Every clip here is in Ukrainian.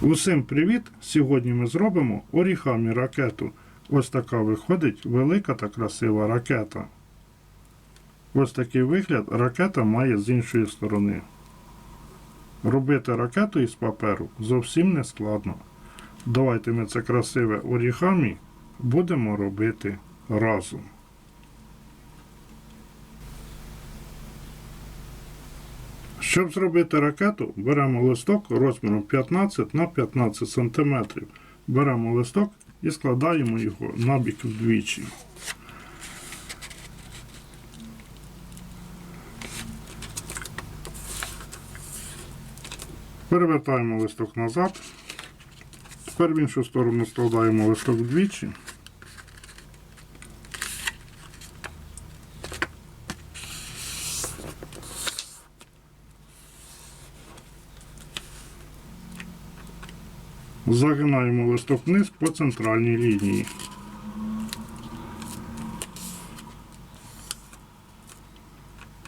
Усім привіт! Сьогодні ми зробимо орігамі ракету. Ось така виходить велика та красива ракета. Ось такий вигляд ракета має з іншої сторони. Робити ракету із паперу зовсім не складно. Давайте ми це красиве орігамі будемо робити разом. Щоб зробити ракету, беремо листок розміром 15 на 15 см. Беремо листок і складаємо його набік вдвічі. Перевертаємо листок назад. Тепер в іншу сторону складаємо листок вдвічі. Загинаємо листок вниз по центральній лінії.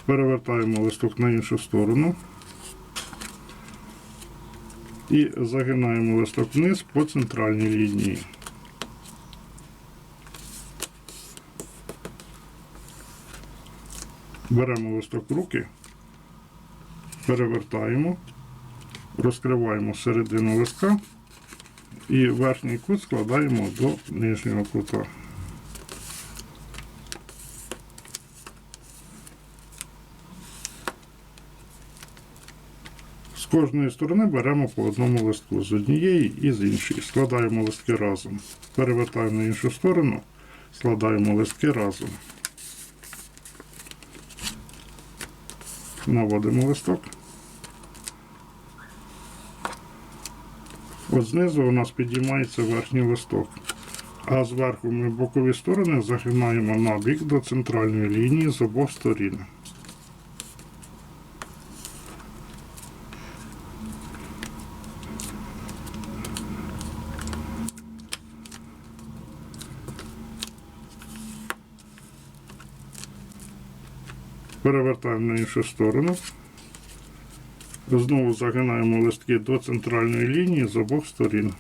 Перевертаємо листок на іншу сторону. І загинаємо листок вниз по центральній лінії. Беремо листок в руки, перевертаємо, розкриваємо середину листка і верхній кут складаємо до нижнього кута. З кожної сторони беремо по одному листку з однієї і з іншої. Складаємо листки разом. Перевертаємо на іншу сторону, складаємо листки разом. Наводимо листок. От знизу у нас підіймається верхній листок. А зверху ми бокові сторони загинаємо набік до центральної лінії з обох сторін. Перевертаємо на іншу сторону. Знову загинаємо листки до центральної лінії з обох сторін.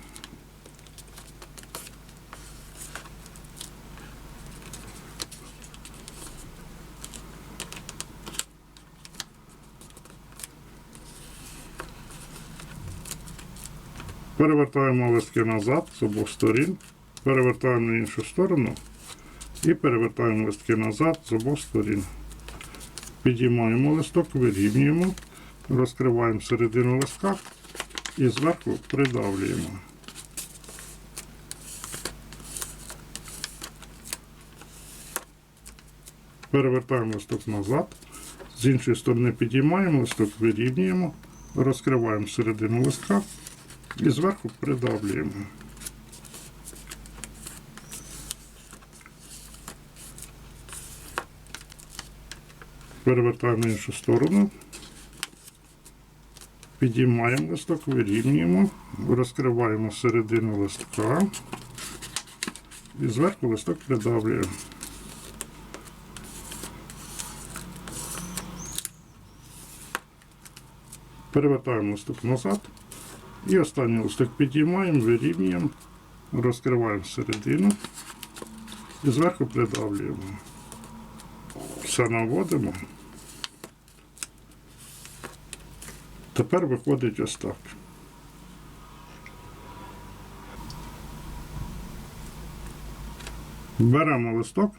Перевертаємо листки назад з обох сторін, перевертаємо на іншу сторону і перевертаємо листки назад з обох сторін. Підіймаємо листок, вирівнюємо розкриваємо середину листка і зверху придавлюємо. Перевертаємо листок назад, з іншої сторони підіймаємо листок, вирівнюємо, розкриваємо середину листка і зверху придавлюємо. Перевертаємо іншу сторону. Підіймаємо листок, вирівнюємо, розкриваємо середину листка і зверху листок придавлюємо. Перевертаємо листок назад і останній листок підіймаємо, вирівнюємо, розкриваємо середину і зверху придавлюємо. Все наводимо. Тепер виходить ось так. Беремо листок,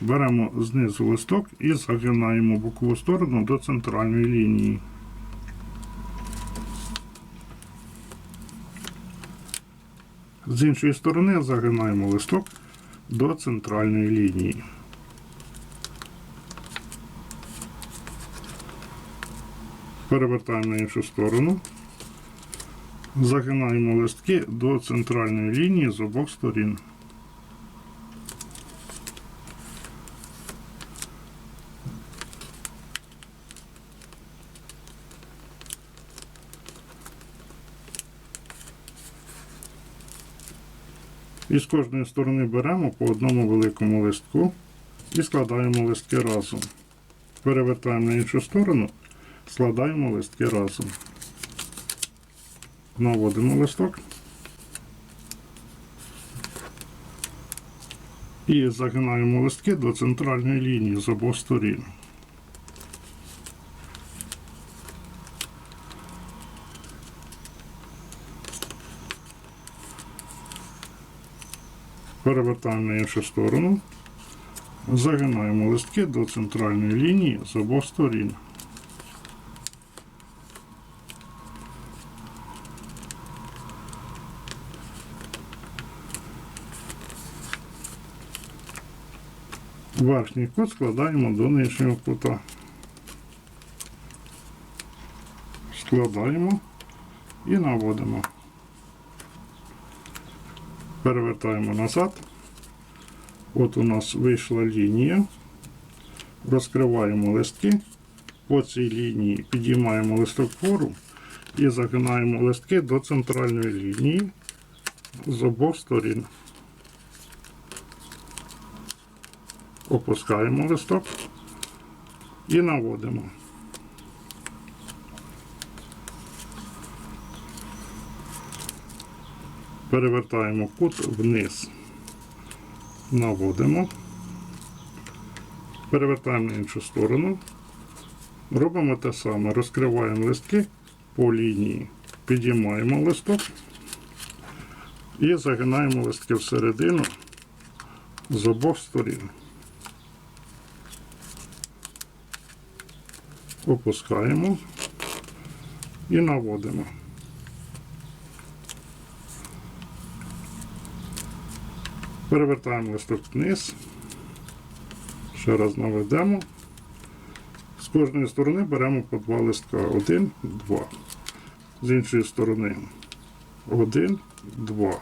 беремо знизу листок і загинаємо бокову сторону до центральної лінії. З іншої сторони загинаємо листок до центральної лінії. Перевертаємо на іншу сторону. Загинаємо листки до центральної лінії з обох сторін. І з кожної сторони беремо по одному великому листку і складаємо листки разом. Перевертаємо на іншу сторону складаємо листки разом. Наводимо листок. І загинаємо листки до центральної лінії з обох сторін. Перевертаємо на іншу сторону. Загинаємо листки до центральної лінії з обох сторін. Верхній кут складаємо до нижнього кута. Складаємо і наводимо. Перевертаємо назад. От у нас вийшла лінія. Розкриваємо листки. По цій лінії підіймаємо листок вгору і загинаємо листки до центральної лінії з обох сторін. Опускаємо листок і наводимо. Перевертаємо кут вниз. Наводимо. Перевертаємо на іншу сторону. Робимо те саме. Розкриваємо листки по лінії. Підіймаємо листок і загинаємо листки всередину з обох сторін. Опускаємо і наводимо. Перевертаємо листок вниз. Ще раз наведемо. З кожної сторони беремо по два листка. Один, два. З іншої сторони один, два.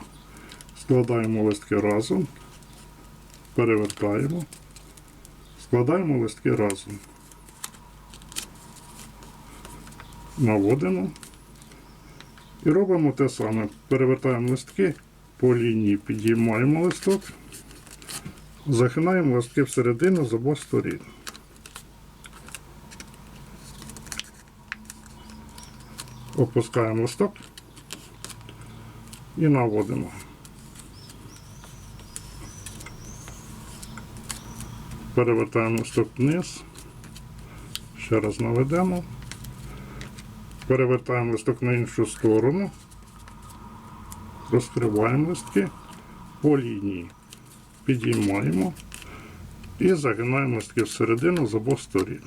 Складаємо листки разом. Перевертаємо. Складаємо листки разом. Наводимо. І робимо те саме. Перевертаємо листки по лінії, підіймаємо листок, захинаємо листки всередину з обох сторін. Опускаємо листок і наводимо. Перевертаємо листок вниз. Ще раз наведемо. Перевертаємо листок на іншу сторону. Розкриваємо листки по лінії. Підіймаємо і загинаємо листки всередину з обох сторін.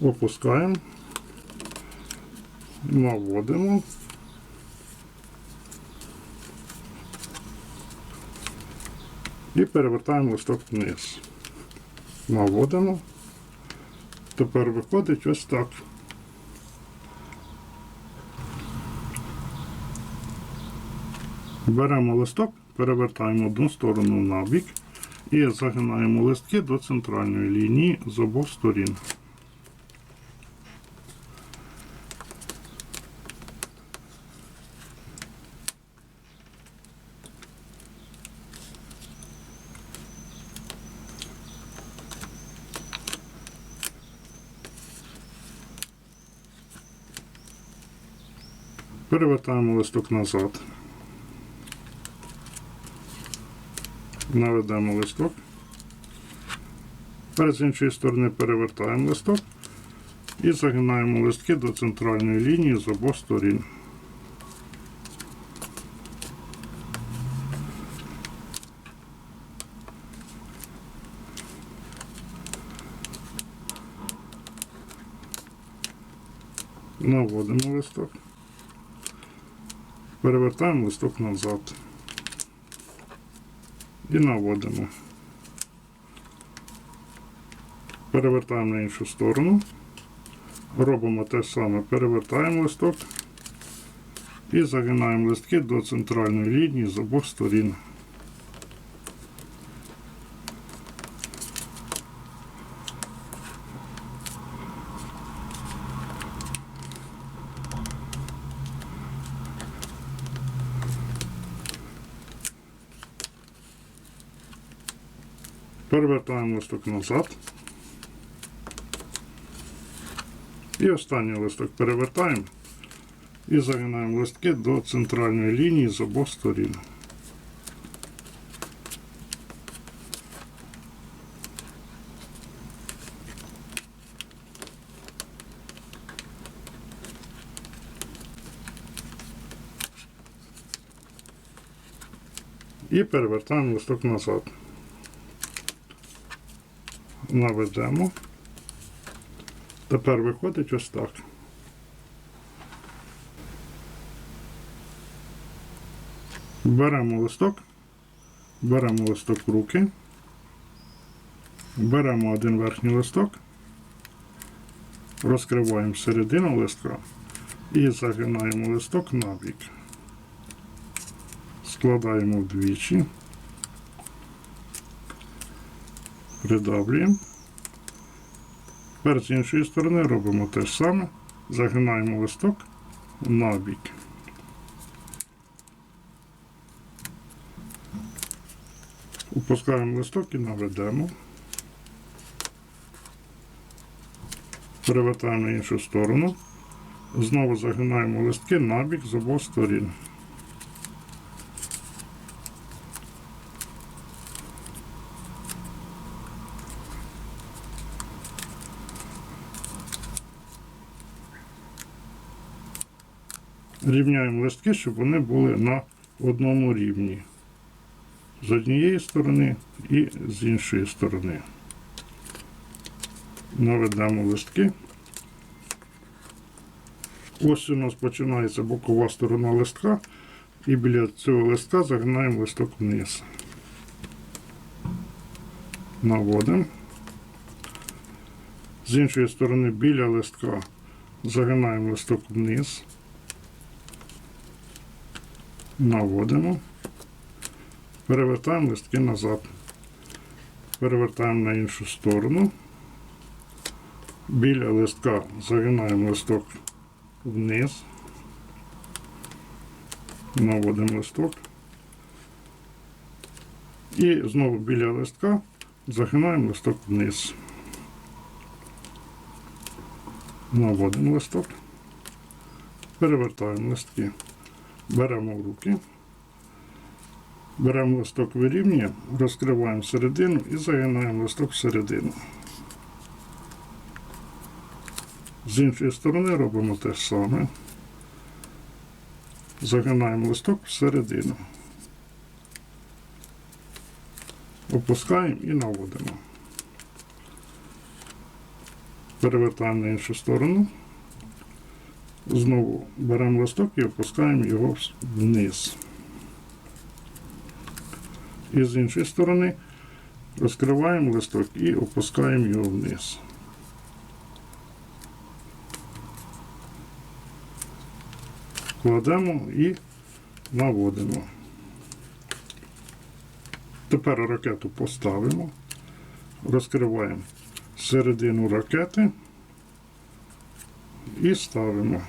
Опускаємо, наводимо. І перевертаємо листок вниз. Наводимо. Тепер виходить ось так. Беремо листок, перевертаємо одну сторону на бік і загинаємо листки до центральної лінії з обох сторін. Перевертаємо листок назад. Наведемо листок. Тепер з іншої сторони перевертаємо листок і загинаємо листки до центральної лінії з обох сторін. Наводимо листок. Перевертаємо листок назад і наводимо. Перевертаємо на іншу сторону. Робимо те саме, перевертаємо листок і загинаємо листки до центральної лінії з обох сторін. Перевертаємо листок назад. І останній листок перевертаємо і загинаємо листки до центральної лінії з обох сторін. І перевертаємо листок назад. Наведемо. Тепер виходить ось так. Беремо листок, беремо листок в руки, беремо один верхній листок, розкриваємо середину листка і загинаємо листок набік. Складаємо вдвічі, придавлюємо. Тепер з іншої сторони робимо те ж саме, загинаємо листок набік. Опускаємо листок і наведемо. Перевертаємо на іншу сторону. Знову загинаємо листки набік з обох сторін. Рівняємо листки, щоб вони були на одному рівні. З однієї сторони і з іншої сторони. Наведемо листки. Ось у нас починається бокова сторона листка, і біля цього листка загинаємо листок вниз. Наводимо. З іншої сторони біля листка загинаємо листок вниз. Наводимо. Перевертаємо листки назад. Перевертаємо на іншу сторону. Біля листка загинаємо листок вниз. Наводимо листок. І знову біля листка загинаємо листок вниз. Наводимо листок. Перевертаємо листки. Беремо в руки. Беремо листок вирівнюємо, розкриваємо середину і загинаємо листок всередину. З іншої сторони робимо те ж саме. Загинаємо листок всередину. Опускаємо і наводимо. Перевертаємо на іншу сторону. Знову беремо листок і опускаємо його вниз. І з іншої сторони розкриваємо листок і опускаємо його вниз. Кладемо і наводимо. Тепер ракету поставимо, розкриваємо середину ракети і ставимо.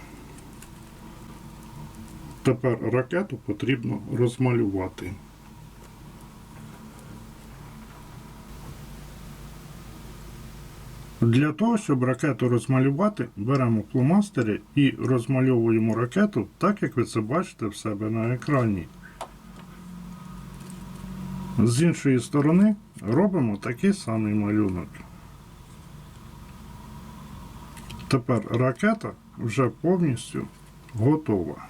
Тепер ракету потрібно розмалювати. Для того, щоб ракету розмалювати, беремо фломастери і розмальовуємо ракету так, як ви це бачите в себе на екрані. З іншої сторони робимо такий самий малюнок. Тепер ракета вже повністю готова.